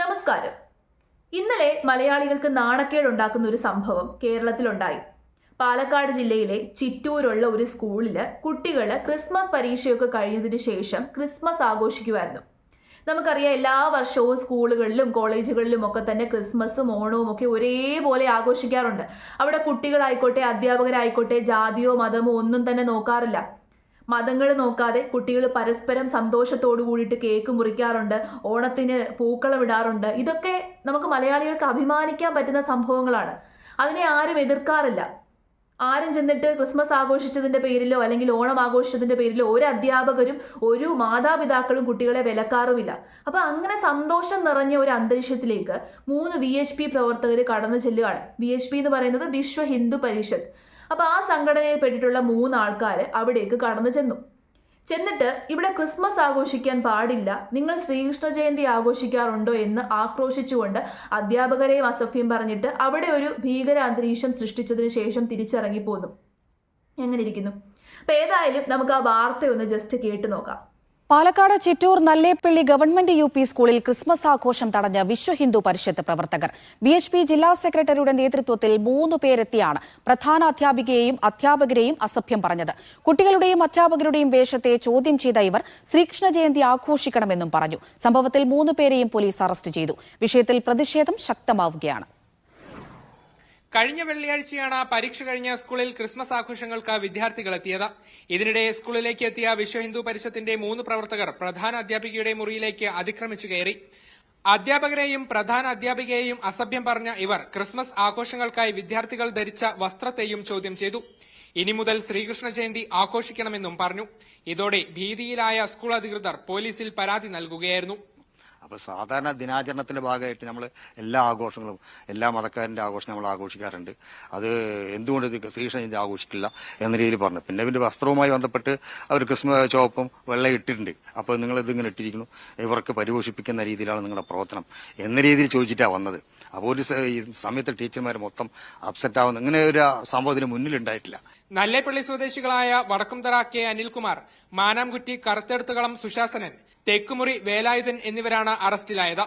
നമസ്കാരം. ഇന്നലെ മലയാളികൾക്ക് നാണക്കേടുണ്ടാക്കുന്ന ഒരു സംഭവം കേരളത്തിലുണ്ടായി. പാലക്കാട് ജില്ലയിലെ ചിറ്റൂരുള്ള ഒരു സ്കൂളിൽ കുട്ടികൾ ക്രിസ്മസ് പരീക്ഷയൊക്കെ കഴിഞ്ഞതിന് ശേഷം ക്രിസ്മസ് ആഘോഷിക്കുമായിരുന്നു നമുക്കറിയാം എല്ലാ വർഷവും സ്കൂളുകളിലും കോളേജുകളിലും ഒക്കെ തന്നെ ക്രിസ്മസും ഓണവും ഒക്കെ ഒരേപോലെ ആഘോഷിക്കാറുണ്ട്. അവിടെ കുട്ടികളായിക്കോട്ടെ അധ്യാപകരായിക്കോട്ടെ ജാതിയോ മതമോ ഒന്നും തന്നെ നോക്കാറില്ല. മതങ്ങൾ നോക്കാതെ കുട്ടികൾ പരസ്പരം സന്തോഷത്തോടു കൂടിയിട്ട് കേക്ക് മുറിക്കാറുണ്ട് ഓണത്തിന് പൂക്കളം ഇടാറുണ്ട്. ഇതൊക്കെ നമുക്ക് മലയാളികൾക്ക് അഭിമാനിക്കാൻ പറ്റുന്ന സംഭവങ്ങളാണ്. അതിനെ ആരും എതിർക്കാറില്ല. ആരും ചെന്നിട്ട് ക്രിസ്മസ് ആഘോഷിച്ചതിന്റെ പേരിലോ അല്ലെങ്കിൽ ഓണം ആഘോഷിച്ചതിന്റെ പേരിലോ ഒരു അധ്യാപകരും ഒരു മാതാപിതാക്കളും കുട്ടികളെ വിലക്കാറുമില്ല. അപ്പോൾ അങ്ങനെ സന്തോഷം നിറഞ്ഞ ഒരു അന്തരീക്ഷത്തിലേക്ക് മൂന്ന് വി എച്ച് പി പ്രവർത്തകർ കടന്നു ചെല്ലുകയാണ്. വി എച്ച് പി എന്ന് പറയുന്നത് വിശ്വ ഹിന്ദു പരിഷത്ത്. അപ്പൊ ആ സംഘടനയിൽ പെട്ടിട്ടുള്ള മൂന്ന് അവിടേക്ക് കടന്നു ചെന്നു. ചെന്നിട്ട് ഇവിടെ ക്രിസ്മസ് ആഘോഷിക്കാൻ പാടില്ല. നിങ്ങൾ ശ്രീകൃഷ്ണ ജയന്തി ആഘോഷിക്കാറുണ്ടോ എന്ന് ആക്രോശിച്ചുകൊണ്ട് അധ്യാപകരെയും അസഭ്യം പറഞ്ഞിട്ട് അവിടെ ഒരു ഭീകര അന്തരീക്ഷം സൃഷ്ടിച്ചതിന് ശേഷം തിരിച്ചിറങ്ങി പോന്നു എങ്ങനെ ഇരിക്കുന്നു? അപ്പൊ ഏതായാലും നമുക്ക് ആ വാർത്ത ഒന്ന് ജസ്റ്റ് കേട്ടു നോക്കാം. Palakkad Chittur Nallepilly government U P സ്കൂളിൽ ക്രിസ്മസ് ആഘോഷം തടഞ്ഞ വിശ്വ ഹിന്ദു പരിഷത്ത് പ്രവർത്തകർ. ബി എച്ച് പി ജില്ലാ സെക്രട്ടറിയുടെ നേതൃത്വത്തിൽ മൂന്ന് പേരെത്തിയാണ് പ്രധാന അധ്യാപികയെയും അധ്യാപകരെയും അസഭ്യം പറഞ്ഞത്. കുട്ടികളുടെയും അധ്യാപകരുടെയും വേഷത്തെ ചോദ്യം ചെയ്ത ഇവർ ശ്രീകൃഷ്ണ ജയന്തി ആഘോഷിക്കണമെന്നും പറഞ്ഞു. സംഭവത്തിൽ മൂന്ന് പേരെയും പോലീസ് അറസ്റ്റ് ചെയ്തു. വിഷയത്തിൽ പ്രതിഷേധം ശക്തമാവുകയാണ്. കഴിഞ്ഞ വെള്ളിയാഴ്ചയാണ് പരീക്ഷ കഴിഞ്ഞ സ്കൂളിൽ ക്രിസ്മസ് ആഘോഷങ്ങൾക്ക് വിദ്യാർത്ഥികൾ എത്തിയത്. ഇതിനിടെ സ്കൂളിലേക്ക് എത്തിയ വിശ്വ ഹിന്ദു പരിഷത്തിന്റെ മൂന്ന് പ്രവർത്തകർ പ്രധാന അധ്യാപികയുടെ മുറിയിലേക്ക് അതിക്രമിച്ചു കയറി. അധ്യാപകരെയും പ്രധാന അധ്യാപികയെയും അസഭ്യം പറഞ്ഞ ഇവർ ക്രിസ്മസ് ആഘോഷങ്ങൾക്കായി വിദ്യാർത്ഥികൾ ധരിച്ച വസ്ത്രത്തെയും ചോദ്യം ചെയ്തു. ഇനി മുതൽ ശ്രീകൃഷ്ണ ജയന്തി ആഘോഷിക്കണമെന്നും പറഞ്ഞു. ഇതോടെ ഭീതിയിലായ സ്കൂൾ അധികൃതർ പോലീസിൽ പരാതി നൽകുകയായിരുന്നു. അപ്പൊ സാധാരണ ദിനാചരണത്തിന്റെ ഭാഗമായിട്ട് നമ്മൾ എല്ലാ ആഘോഷങ്ങളും എല്ലാ മതക്കാരന്റെ ആഘോഷം നമ്മൾ ആഘോഷിക്കാറുണ്ട്. അത് എന്തുകൊണ്ട് ഇത് ശ്രീകൃഷ്ണ ആഘോഷിക്കില്ല എന്ന രീതിയിൽ പറഞ്ഞു. പിന്നെ ഇവന്റെ വസ്ത്രവുമായി ബന്ധപ്പെട്ട് അവർ ക്രിസ്മസ് ചുവപ്പും വെള്ളം ഇട്ടിട്ടുണ്ട്. അപ്പോൾ നിങ്ങൾ ഇതിങ്ങനെ ഇട്ടിരിക്കുന്നു. ഇവർക്ക് പരിപോഷിപ്പിക്കുന്ന രീതിയിലാണ് നിങ്ങളുടെ പ്രവർത്തനം എന്ന രീതിയിൽ ചോദിച്ചിട്ടാണ് വന്നത്. അപ്പോൾ ഒരു സമയത്ത് ടീച്ചർമാർ മൊത്തം അപ്സെറ്റ് ആവുന്ന ഇങ്ങനെ ഒരു സംഭവത്തിന് മുന്നിലുണ്ടായിട്ടില്ല നല്ലേപ്പള്ളി സ്വദേശികളായ വടക്കുംതറ കെ അനിൽകുമാർ മാനാംകുറ്റി കറുത്തെടുത്തുകളം സുശാസനൻ തെക്കുമുറി വേലായുധൻ എന്നിവരാണ് അറസ്റ്റിലായത്.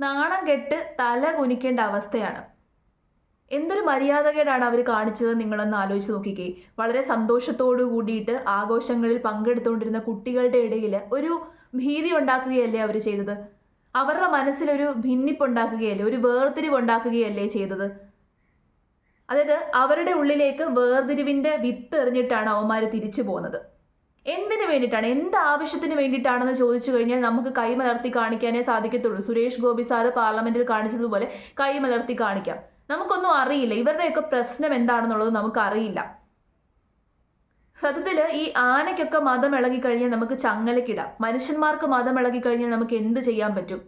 നാണം കെട്ട് തല കുനിക്കേണ്ട അവസ്ഥയാണ്. എന്തൊരു മര്യാദകേടാണ് അവർ കാണിച്ചത് നിങ്ങളൊന്ന് ആലോചിച്ച് നോക്കിക്കേ. വളരെ സന്തോഷത്തോടു കൂടിയിട്ട് ആഘോഷങ്ങളിൽ പങ്കെടുത്തുകൊണ്ടിരുന്ന കുട്ടികളുടെ ഇടയിൽ ഒരു ഭീതി ഉണ്ടാക്കുകയല്ലേ അവർ ചെയ്തത്? അവരുടെ മനസ്സിലൊരു ഭിന്നിപ്പുണ്ടാക്കുകയല്ലേ ഒരു വേർതിരിവ് ഉണ്ടാക്കുകയല്ലേ ചെയ്തത്? അതായത് അവരുടെ ഉള്ളിലേക്ക് വേർതിരിവിന്റെ വിത്ത് എറിഞ്ഞിട്ടാണ് അവന്മാർ തിരിച്ചു പോകുന്നത്. എന്തിനു വേണ്ടിയിട്ടാണ്? എന്ത് ആവശ്യത്തിന് വേണ്ടിയിട്ടാണെന്ന് ചോദിച്ചു കഴിഞ്ഞാൽ നമുക്ക് കൈമലർത്തി കാണിക്കാനേ സാധിക്കത്തുള്ളൂ. സുരേഷ് ഗോപി സാറ് പാർലമെന്റിൽ കാണിച്ചതുപോലെ കൈമലർത്തി കാണിക്കാം. നമുക്കൊന്നും അറിയില്ല. ഇവരുടെയൊക്കെ പ്രശ്നം എന്താണെന്നുള്ളത് നമുക്കറിയില്ല. സത്യത്തിൽ ഈ ആനയ്ക്കൊക്കെ മതം ഇളകി കഴിഞ്ഞാൽ നമുക്ക് ചങ്ങലക്കിടാം. മനുഷ്യന്മാർക്ക് മതം ഇളകി കഴിഞ്ഞാൽ നമുക്ക് എന്ത് ചെയ്യാൻ പറ്റും?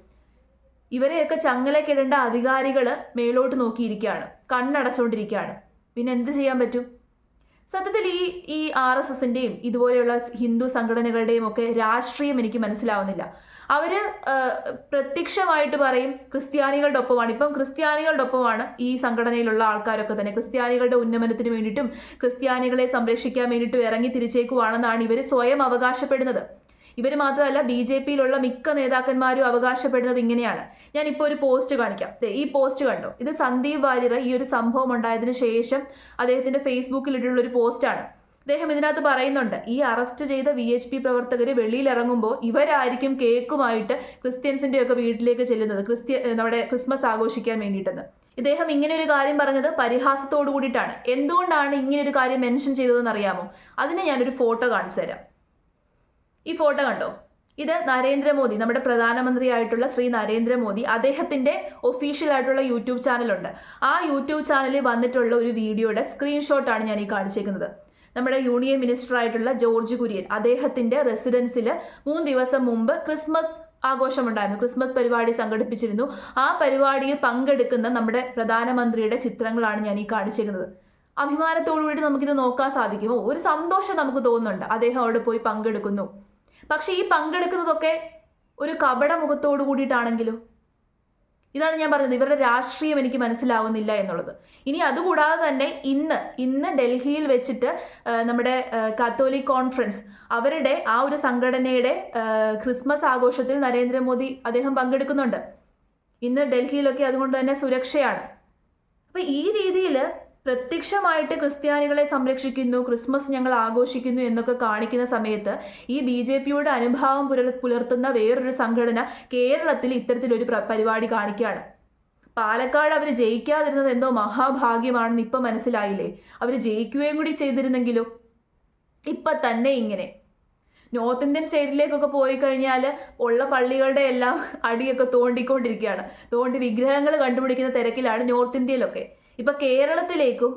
ഇവരെയൊക്കെ ചങ്ങലക്കിടേണ്ട അധികാരികൾ മേലോട്ട് നോക്കിയിരിക്കുകയാണ്. കണ്ണടച്ചുകൊണ്ടിരിക്കുകയാണ് പിന്നെ എന്ത് ചെയ്യാൻ പറ്റും? സത്യത്തിൽ ഈ ഈ ആർ എസ് എസിന്റെയും ഇതുപോലെയുള്ള ഹിന്ദു സംഘടനകളുടെയും ഒക്കെ രാഷ്ട്രീയം എനിക്ക് മനസ്സിലാവുന്നില്ല. അവർ ആ, പ്രത്യക്ഷമായിട്ട് പറയും ക്രിസ്ത്യാനികളുടെ ഒപ്പമാണ് ഇപ്പം ക്രിസ്ത്യാനികളുടെ ഒപ്പമാണ് ഈ സംഘടനയിലുള്ള ആൾക്കാരൊക്കെ തന്നെ. ക്രിസ്ത്യാനികളുടെ ഉന്നമനത്തിന് വേണ്ടിയിട്ടും ക്രിസ്ത്യാനികളെ സംരക്ഷിക്കാൻ വേണ്ടിയിട്ടും ഇറങ്ങി തിരിച്ചേക്കുവാണെന്നാണ് ഇവർ സ്വയം അവകാശപ്പെടുന്നത്. ഇവർ മാത്രമല്ല ബി ജെ പിയിലുള്ള മിക്ക നേതാക്കന്മാരും അവകാശപ്പെടുന്നത് ഇങ്ങനെയാണ്. ഞാൻ ഇപ്പോൾ ഒരു പോസ്റ്റ് കാണിക്കാം. ഈ പോസ്റ്റ് കണ്ടോ? ഇത് സന്ദീപ് വാര്യർ ഈ ഒരു സംഭവം ഉണ്ടായതിനു ശേഷം അദ്ദേഹത്തിന്റെ ഫേസ്ബുക്കിൽ ഇട്ടുള്ള ഒരു പോസ്റ്റാണ്. അദ്ദേഹം ഇതിനകത്ത് പറയുന്നുണ്ട് ഈ അറസ്റ്റ് ചെയ്ത വി എച്ച് പി പ്രവർത്തകർ വെളിയിൽ ഇറങ്ങുമ്പോൾ ഇവരായിരിക്കും കേക്കുമായിട്ട് ക്രിസ്ത്യൻസിന്റെ ഒക്കെ വീട്ടിലേക്ക് ചെല്ലുന്നത് ക്രിസ്ത്യ നമ്മുടെ ക്രിസ്മസ് ആഘോഷിക്കാൻ വേണ്ടിയിട്ടെന്ന്. ഇദ്ദേഹം ഇങ്ങനെ ഒരു കാര്യം പറഞ്ഞത് പരിഹാസത്തോടു കൂടിയിട്ടാണ്. എന്തുകൊണ്ടാണ് ഇങ്ങനെ ഒരു കാര്യം മെൻഷൻ ചെയ്തതെന്ന് അറിയാമോ അതിന് ഞാനൊരു ഫോട്ടോ കാണിച്ചു തരാം. ഈ ഫോട്ടോ കണ്ടോ? ഇത് നരേന്ദ്രമോദി നമ്മുടെ പ്രധാനമന്ത്രിയായിട്ടുള്ള ശ്രീ നരേന്ദ്രമോദി അദ്ദേഹത്തിന്റെ ഒഫീഷ്യൽ ആയിട്ടുള്ള യൂട്യൂബ് ചാനലുണ്ട്. ആ യൂട്യൂബ് ചാനലിൽ വന്നിട്ടുള്ള ഒരു വീഡിയോയുടെ സ്ക്രീൻഷോട്ടാണ് ഞാൻ ഈ കാണിച്ചേക്കുന്നത്. നമ്മുടെ യൂണിയൻ മിനിസ്റ്റർ ആയിട്ടുള്ള ജോർജ് കുര്യൻ അദ്ദേഹത്തിന്റെ റെസിഡൻസിൽ മൂന്ന് ദിവസം മുമ്പ് ക്രിസ്മസ് ആഘോഷമുണ്ടായിരുന്നു. ക്രിസ്മസ് പരിപാടി സംഘടിപ്പിച്ചിരുന്നു. ആ പരിപാടിയിൽ പങ്കെടുക്കുന്ന നമ്മുടെ പ്രധാനമന്ത്രിയുടെ ചിത്രങ്ങളാണ് ഞാൻ ഈ കാണിച്ചേക്കുന്നത്. അഭിമാനത്തോടു കൂടി നമുക്കിത് നോക്കാൻ സാധിക്കുമോ ഒരു സന്തോഷം നമുക്ക് തോന്നുന്നുണ്ട്. അദ്ദേഹം അവിടെ പോയി പങ്കെടുക്കുന്നു. പക്ഷെ ഈ പങ്കെടുക്കുന്നതൊക്കെ ഒരു കപട മുഖത്തോടു കൂടിയിട്ടാണെങ്കിലും. ഇതാണ് ഞാൻ പറഞ്ഞത്. ഇവരുടെ രാഷ്ട്രീയം എനിക്ക് മനസ്സിലാവുന്നില്ല എന്നുള്ളത്. ഇനി അതുകൂടാതെ തന്നെ ഇന്ന് ഇന്ന് ഡൽഹിയിൽ വെച്ചിട്ട് നമ്മുടെ കത്തോലിക് കോൺഫറൻസ് അവരുടെ ആ ഒരു സംഘടനയുടെ ക്രിസ്മസ് ആഘോഷത്തിൽ നരേന്ദ്രമോദി അദ്ദേഹം പങ്കെടുക്കുന്നുണ്ട്. ഇന്ന് ഡൽഹിയിലൊക്കെ അതുകൊണ്ട് തന്നെ സുരക്ഷയാണ്. അപ്പൊ ഈ രീതിയിൽ പ്രത്യക്ഷമായിട്ട് ക്രിസ്ത്യാനികളെ സംരക്ഷിക്കുന്നു ക്രിസ്മസ് ഞങ്ങൾ ആഘോഷിക്കുന്നു എന്നൊക്കെ കാണിക്കുന്ന സമയത്ത് ഈ ബി ജെ പിയുടെ അനുഭാവം പുലർ പുലർത്തുന്ന വേറൊരു സംഘടന കേരളത്തിൽ ഇത്തരത്തിലൊരു പ്ര- പരിപാടി കാണിക്കുകയാണ്. പാലക്കാട് അവർ ജയിക്കാതിരുന്നത് എന്തോ മഹാഭാഗ്യമാണെന്ന് ഇപ്പം മനസ്സിലായില്ലേ? അവർ ജയിക്കുകയും കൂടി ചെയ്തിരുന്നെങ്കിലോ? ഇപ്പം തന്നെ ഇങ്ങനെ. നോർത്ത് ഇന്ത്യൻ സ്റ്റേറ്റിലേക്കൊക്കെ പോയി കഴിഞ്ഞാൽ ഉള്ള പള്ളികളുടെ എല്ലാം അടിയൊക്കെ തോണ്ടിക്കൊണ്ടിരിക്കുകയാണ്. തോണ്ടി വിഗ്രഹങ്ങൾ കണ്ടുപിടിക്കുന്ന തിരക്കിലാണ് നോർത്ത് ഇന്ത്യയിലൊക്കെ. ഇപ്പം കേരളത്തിലേക്കും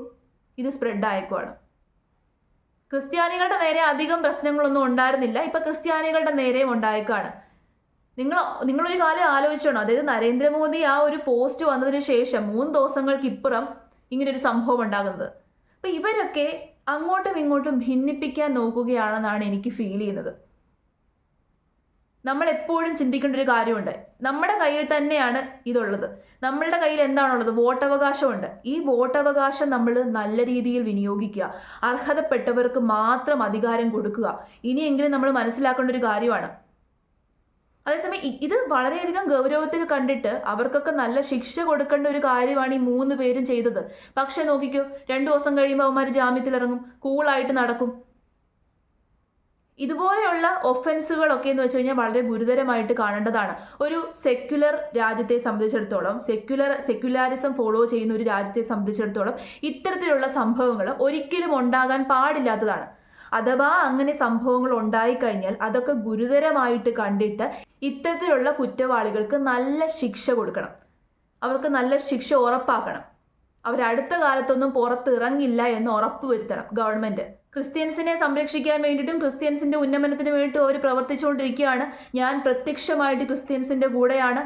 ഇത് സ്പ്രെഡ് ആയേക്കുവാണ് ക്രിസ്ത്യാനികളുടെ നേരെ അധികം പ്രശ്നങ്ങളൊന്നും ഉണ്ടായിരുന്നില്ല ഇപ്പം ക്രിസ്ത്യാനികളുടെ നേരെയും ഉണ്ടായേക്കാണ്. നിങ്ങൾ നിങ്ങളൊരു കാലം ആലോചിച്ചോണം? അതായത് നരേന്ദ്രമോദി ആ ഒരു പോസ്റ്റ് വന്നതിന് ശേഷം മൂന്ന് ദിവസങ്ങൾക്ക് ഇപ്പുറം ഇങ്ങനൊരു സംഭവം ഉണ്ടാകുന്നത്. അപ്പം ഇവരൊക്കെ അങ്ങോട്ടും ഇങ്ങോട്ടും ഭിന്നിപ്പിക്കാൻ നോക്കുകയാണെന്നാണ് എനിക്ക് ഫീൽ ചെയ്യുന്നത്. നമ്മൾ എപ്പോഴും ചിന്തിക്കേണ്ട ഒരു കാര്യമുണ്ട്. നമ്മുടെ കയ്യിൽ തന്നെയാണ് ഇതുള്ളത്. നമ്മളുടെ കയ്യിൽ എന്താണുള്ളത്? വോട്ടവകാശമുണ്ട്. ഈ വോട്ടവകാശം നമ്മൾ നല്ല രീതിയിൽ വിനിയോഗിക്കുക. അർഹതപ്പെട്ടവർക്ക് മാത്രം അധികാരം കൊടുക്കുക. ഇനിയെങ്കിലും നമ്മൾ മനസ്സിലാക്കേണ്ട ഒരു കാര്യമാണ്. അതേസമയം ഇത് വളരെയധികം ഗൗരവത്തിൽ കണ്ടിട്ട് അവർക്കൊക്കെ നല്ല ശിക്ഷ കൊടുക്കേണ്ട ഒരു കാര്യമാണ് ഈ മൂന്ന് പേരും ചെയ്തത്. പക്ഷെ നോക്കിക്കോ രണ്ടു ദിവസം കഴിയുമ്പോൾ അവന്മാർ ജാമ്യത്തിലിറങ്ങും. കൂളായിട്ട് നടക്കും. ഇതുപോലെയുള്ള ഒഫൻസുകളൊക്കെ എന്ന് വെച്ച് കഴിഞ്ഞാൽ വളരെ ഗുരുതരമായിട്ട് കാണേണ്ടതാണ്. ഒരു സെക്യുലർ രാജ്യത്തെ സംബന്ധിച്ചിടത്തോളം സെക്യുലർ സെക്യുലാരിസം ഫോളോ ചെയ്യുന്ന ഒരു രാജ്യത്തെ സംബന്ധിച്ചിടത്തോളം ഇത്തരത്തിലുള്ള സംഭവങ്ങൾ ഒരിക്കലും ഉണ്ടാകാൻ പാടില്ലാത്തതാണ്. അഥവാ അങ്ങനെ സംഭവങ്ങൾ ഉണ്ടായിക്കഴിഞ്ഞാൽ അതൊക്കെ ഗുരുതരമായിട്ട് കണ്ടിട്ട് ഇത്തരത്തിലുള്ള കുറ്റവാളികൾക്ക് നല്ല ശിക്ഷ കൊടുക്കണം. അവർക്ക് നല്ല ശിക്ഷ ഉറപ്പാക്കണം. അവരടുത്ത കാലത്തൊന്നും പുറത്തിറങ്ങില്ല എന്ന് ഉറപ്പ് വരുത്തണം ഗവൺമെന്റ്. ക്രിസ്ത്യൻസിനെ സംരക്ഷിക്കാൻ വേണ്ടിയിട്ടും ക്രിസ്ത്യൻസിന്റെ ഉന്നമനത്തിന് വേണ്ടിയിട്ടും അവർ പ്രവർത്തിച്ചുകൊണ്ടിരിക്കുകയാണ്. ഞാൻ പ്രത്യക്ഷമായിട്ട് ക്രിസ്ത്യൻസിന്റെ കൂടെയാണ്.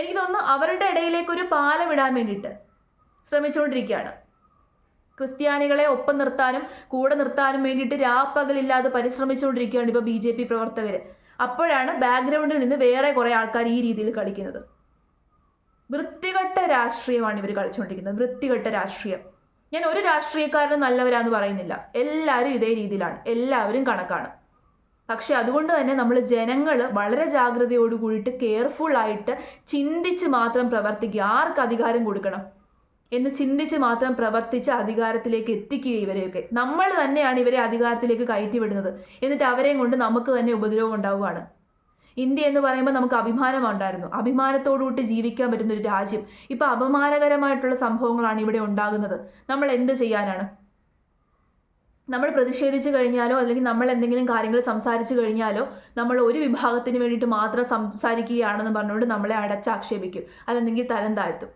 എനിക്ക് തോന്നുന്നു അവരുടെ ഇടയിലേക്ക് ഒരു പാലം ഇടാൻ വേണ്ടിയിട്ട് ശ്രമിച്ചുകൊണ്ടിരിക്കുകയാണ്. ക്രിസ്ത്യാനികളെ ഒപ്പം നിർത്താനും കൂടെ നിർത്താനും വേണ്ടിയിട്ട് രാപ്പകലില്ലാതെ പരിശ്രമിച്ചുകൊണ്ടിരിക്കുകയാണ് ഇപ്പോൾ ബി ജെ പി പ്രവർത്തകർ അപ്പോഴാണ് ബാക്ക്ഗ്രൗണ്ടിൽ നിന്ന് വേറെ കുറേ ആൾക്കാർ ഈ രീതിയിൽ കളിക്കുന്നത്. വൃത്തികെട്ട രാഷ്ട്രീയമാണ് ഇവർ കളിച്ചുകൊണ്ടിരിക്കുന്നത്. വൃത്തികെട്ട രാഷ്ട്രീയം. ഞാൻ ഒരു രാഷ്ട്രീയക്കാരനും നല്ലവരാന്ന് പറയുന്നില്ല. എല്ലാവരും ഇതേ രീതിയിലാണ്. എല്ലാവരും കണക്കാണ്. പക്ഷെ അതുകൊണ്ട് തന്നെ നമ്മൾ ജനങ്ങൾ വളരെ ജാഗ്രതയോട് കൂടിയിട്ട് കെയർഫുൾ ആയിട്ട് ചിന്തിച്ച് മാത്രം പ്രവർത്തിക്കുക. ആർക്ക് അധികാരം കൊടുക്കണം? എന്ന് ചിന്തിച്ച് മാത്രം പ്രവർത്തിച്ച് അധികാരത്തിലേക്ക് എത്തിക്കുക ഇവരെയൊക്കെ. നമ്മൾ തന്നെയാണ് ഇവരെ അധികാരത്തിലേക്ക് കയറ്റി വിടുന്നത് എന്നിട്ട് അവരെയും കൊണ്ട് നമുക്ക് തന്നെ ഉപദ്രവം ഉണ്ടാവുകയാണ്. ഇന്ത്യ എന്ന് പറയുമ്പോൾ നമുക്ക് അഭിമാനം ഉണ്ടായിരുന്നു. അഭിമാനത്തോടുകൂടി ജീവിക്കാൻ പറ്റുന്ന ഒരു രാജ്യം. ഇപ്പൊ അപമാനകരമായിട്ടുള്ള സംഭവങ്ങളാണ് ഇവിടെ ഉണ്ടാകുന്നത്. നമ്മൾ എന്ത് ചെയ്യാനാണ്? നമ്മൾ പ്രതിഷേധിച്ചു കഴിഞ്ഞാലോ അല്ലെങ്കിൽ നമ്മൾ എന്തെങ്കിലും കാര്യങ്ങൾ സംസാരിച്ചു കഴിഞ്ഞാലോ നമ്മൾ ഒരു വിഭാഗത്തിന് വേണ്ടിയിട്ട് മാത്രം സംസാരിക്കുകയാണെന്ന് പറഞ്ഞുകൊണ്ട് നമ്മളെ അടച്ചാക്ഷേപിക്കും. അല്ലെങ്കിൽ തരം താഴ്ത്തും.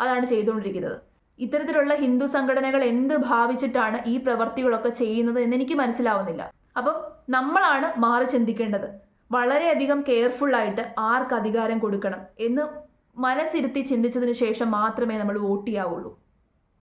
അതാണ് ചെയ്തുകൊണ്ടിരിക്കുന്നത്. ഇത്തരത്തിലുള്ള ഹിന്ദു സംഘടനകൾ എന്ത് ഭാവിച്ചിട്ടാണ് ഈ പ്രവർത്തികളൊക്കെ ചെയ്യുന്നത് എന്ന് എനിക്ക് മനസ്സിലാവുന്നില്ല. അപ്പം നമ്മളാണ് മാറി ചിന്തിക്കേണ്ടത്. വളരെയധികം കെയർഫുള്ളായിട്ട് ആർക്ക് അധികാരം കൊടുക്കണം എന്ന് മനസ്സിരുത്തി ചിന്തിച്ചതിന് ശേഷം മാത്രമേ നമ്മൾ വോട്ട് ചെയ്യാവുള്ളൂ.